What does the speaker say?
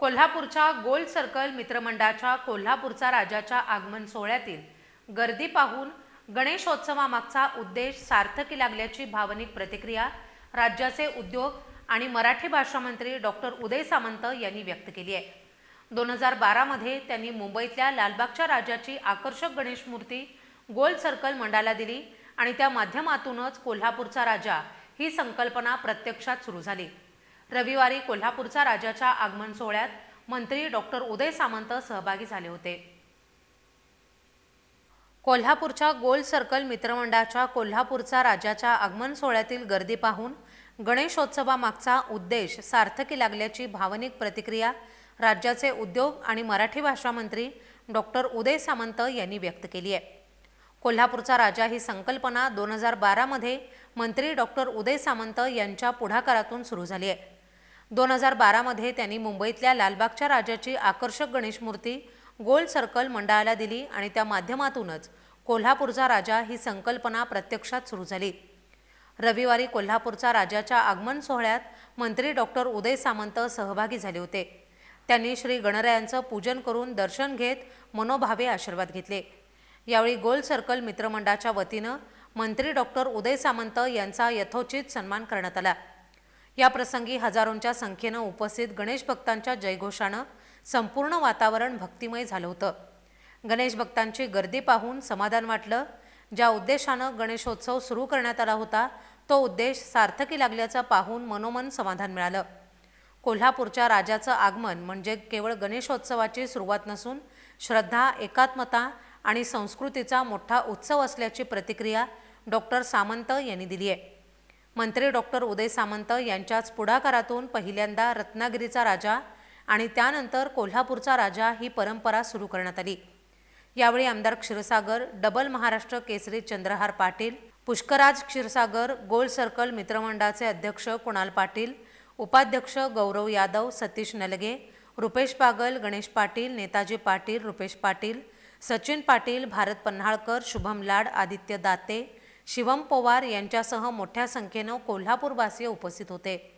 कोल्हापूरच्या गोल सर्कल मित्रमंडळाच्या कोल्हापूरचा राजाच्या आगमन सोहळ्यातील गर्दी पाहून गणेशोत्सवामागचा उद्देश सार्थकी लागल्याची भावनिक प्रतिक्रिया राज्याचे उद्योग आणि मराठी भाषा मंत्री डॉक्टर उदय सामंत यांनी व्यक्त केली आहे. दोन हजार बारामध्ये त्यांनी मुंबईतल्या लालबागच्या राजाची आकर्षक गणेश मूर्ती गोल सर्कल मंडाला दिली आणि त्या माध्यमातूनच कोल्हापूरचा राजा ही संकल्पना प्रत्यक्षात सुरू झाली. रविवारी कोल्हापूरचा राजाच्या आगमन सोहळ्यात मंत्री डॉक्टर उदय सामंत सहभागी झाले होते. कोल्हापूरच्या गोल सर्कल मित्रमंडळाच्या कोल्हापूरचा राजाच्या आगमन सोहळ्यातील गर्दी पाहून गणेशोत्सवामागचा उद्देश सार्थकी लागल्याची भावनिक प्रतिक्रिया राज्याचे उद्योग आणि मराठी भाषा मंत्री डॉक्टर उदय सामंत यांनी व्यक्त केली आहे. कोल्हापूरचा राजा ही संकल्पना दोन हजार बारामध्ये मंत्री डॉक्टर उदय सामंत यांच्या पुढाकारातून सुरू झाली आहे. दोन हजार बारामध्ये त्यांनी मुंबईतल्या लालबागच्या राजाची आकर्षक गणेश मूर्ती गोल सर्कल मंडळाला दिली आणि त्या माध्यमातूनच कोल्हापूरचा राजा ही संकल्पना प्रत्यक्षात सुरू झाली. रविवारी कोल्हापूरचा राजाच्या आगमन सोहळ्यात मंत्री डॉक्टर उदय सामंत सहभागी झाले होते. त्यांनी श्री गणरायांचं पूजन करून दर्शन घेत मनोभावे आशीर्वाद घेतले. यावेळी गोल सर्कल मित्रमंडळाच्या वतीनं मंत्री डॉक्टर उदय सामंत यांचा यथोचित सन्मान करण्यात आला. या प्रसंगी हजारोंच्या संख्येनं उपस्थित गणेश भक्तांच्या जयघोषानं संपूर्ण वातावरण भक्तिमय झालं होतं. गणेश भक्तांची गर्दी पाहून समाधान वाटलं. ज्या उद्देशानं गणेशोत्सव सुरू करण्यात आला होता तो उद्देश सार्थकी लागल्याचं पाहून मनोमन समाधान मिळालं. कोल्हापूरच्या राजाचं आगमन म्हणजे केवळ गणेशोत्सवाची सुरुवात नसून श्रद्धा एकात्मता आणि संस्कृतीचा मोठा उत्सव असल्याची प्रतिक्रिया डॉक्टर सामंत यांनी दिली आहे. मंत्री डॉक्टर उदय सामंत यांच्याच पुढाकारातून पहिल्यांदा रत्नागिरीचा राजा आणि त्यानंतर कोल्हापूरचा राजा ही परंपरा सुरू करण्यात आली. यावेळी आमदार क्षीरसागर डबल महाराष्ट्र केसरी चंद्रहार पाटील पुष्कराज क्षीरसागर गोल सर्कल मित्रमंडळाचे अध्यक्ष कुणाल पाटील उपाध्यक्ष गौरव यादव सतीश नलगे रुपेश पागल गणेश पाटील नेताजी पाटील रुपेश पाटील सचिन पाटील भारत पन्हाळकर शुभम लाड आदित्य दाते शिवम पवार यांच्यासह मोठ्या संख्येनं कोल्हापूरवासीय उपस्थित होते.